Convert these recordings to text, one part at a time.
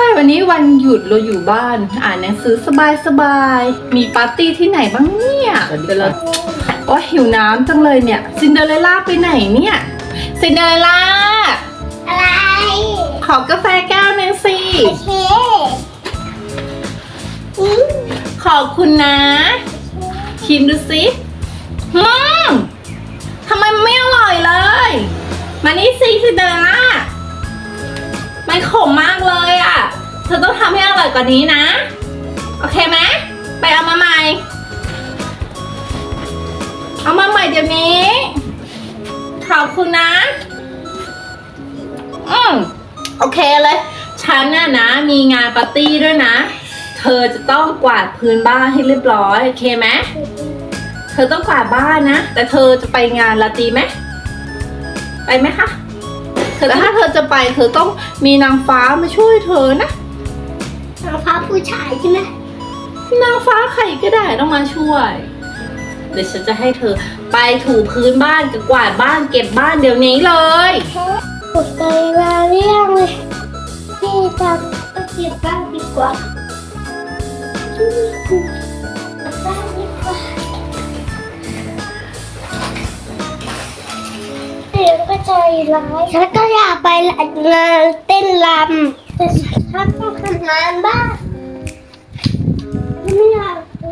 ช่วันนี้วันหยุดเราอยู่บ้าน อ่านหนังสือสบายๆมีปาร์ตี้ที่ไหนบ้างเนี่ยเดี๋ยวเราโอ้หิวน้ำจังเลยเนี่ยซินเดอเรลล่าไปไหนเนี่ยซินเดอเรลล่าอะไร ขอกาแฟแก้วหนึงสิโอเคอืมขอบคุณนะ ชิมดูสิอืมทำไมมันไม่อร่อยเลย มานี่สิซินเดอเรลล่า มันขมมากเลยอะ่ะ เธอต้องทำให้อร่อยกว่านี้นะ โอเคไหมไปเอามาใหม่ เอามาใหม่เดี๋ยวนี้ ขอบคุณนะ อืมโอเคเลย ฉันน่ะนะ มีงานปาร์ตี้ด้วยนะ เธอจะต้องกวาดพื้นบ้านให้เรียบร้อย โอเคไหมเธอต้องกวาดบ้านนะ แต่เธอจะไปงานลาตีไหม ไปไหมคะ แต่ถ้าเธอจะไปเธอต้องมีนางฟ้ามาช่วยเธอนะ นางฟ้าผู้ชายใช่ไหมนางฟ้าใครก็ได้ต้องมาช่วย เดี๋ยวฉันจะให้เธอไปถูพื้นบ้านกับกวาดบ้านเก็บบ้านเดี๋ยวนี้เลยหมดไปมาเรียงเลยพี่จำก็เก็บบ้านดีกว่า ใจร้ายฉันก็อยากไปงานเต้นรำแต่ฉันต้องทำงานบ้านไม่อยากไป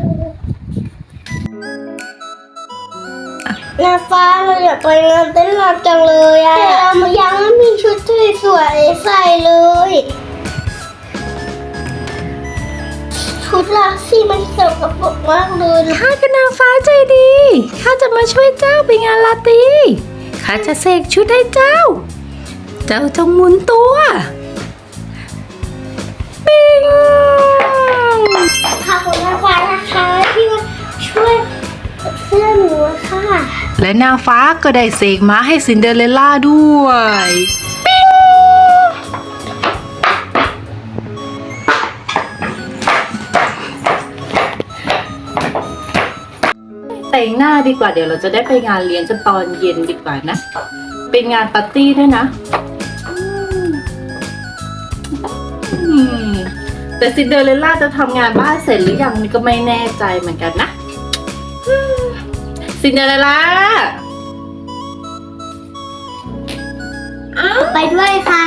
นางฟ้าเราอยากไปงานเต้นรำจังเลยอะแต่เรายังไม่มีชุดสวยๆใส่เลย ชุดลาซี่มันสกปรกมากเลยข้าเป็นางฟ้าใจดีข้าจะมาช่วยเจ้าไปงานลาตี ข้าจะเสกชุดให้เจ้า เจ้าจงหมุนตัวปิงขอบคุณนางฟ้านะคะที่มาช่วยเสื้อหนูอะค่ะ และนางฟ้าก็ได้เสกม้าให้ซินเดอเรลล่าด้วย แต่งหน้าดีกว่าเดี๋ยวเราจะได้ไปงานเลี้ยงกันตอนเย็นดีกว่านะ เป็นงานปาร์ตี้ด้วยนะอืมแต่ซินเดอเรลล่าจะทำงานบ้านเสร็จหรือยังนี่ก็ไม่แน่ใจเหมือนกันนะอืมซินเดอเรลล่าอ้าวไปด้วยค่ะ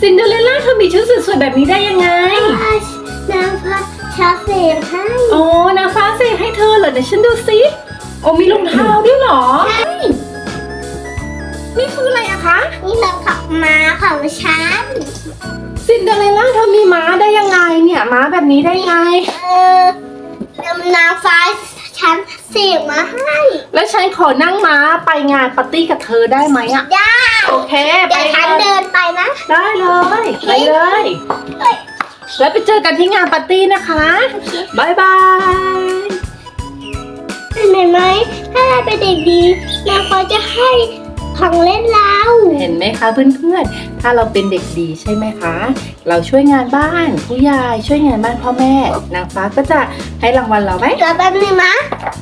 ซินเดอเรลล่าเธอมีชุดสวยๆแบบนี้ได้ยังไงนางฟ้าชาเสกให้ โอ้นางฟ้าเสกให้เธอเหรอเดี๋ยวฉันดูสิ โอ้มีรองเท้าด้วยเหรอ นี่คืออะไรอะคะ นี่เราขับม้าของฉัน ซินเดอเรลล่าเธอมีม้าได้ยังไงเนี่ย ม้าแบบนี้ได้ไง เออนางฟ้าฉันเสกมาให้ แล้วฉันขอนั่งม้าไปงานปาร์ตี้กับเธอได้ไหมอะได้ โอเค ไปเดี๋ยวฉันเลยเดินไปนะได้เลยไปเลยแล้วไปเจอกันที่งานปาร์ตี้นะคะบายบาย เห็นไหม ถ้าเราเป็นเด็กดีนางฟ้าจะให้ของเล่นเราเห็นไหมคะเพื่อนๆ ถ้าเราเป็นเด็กดีใช่ไหมคะ เราช่วยงานบ้าน ผู้ใหญ่ช่วยงานบ้านพ่อแม่ นางฟ้าก็จะให้รางวัลเราไหมเดี๋ยวแป๊บนึงนะไ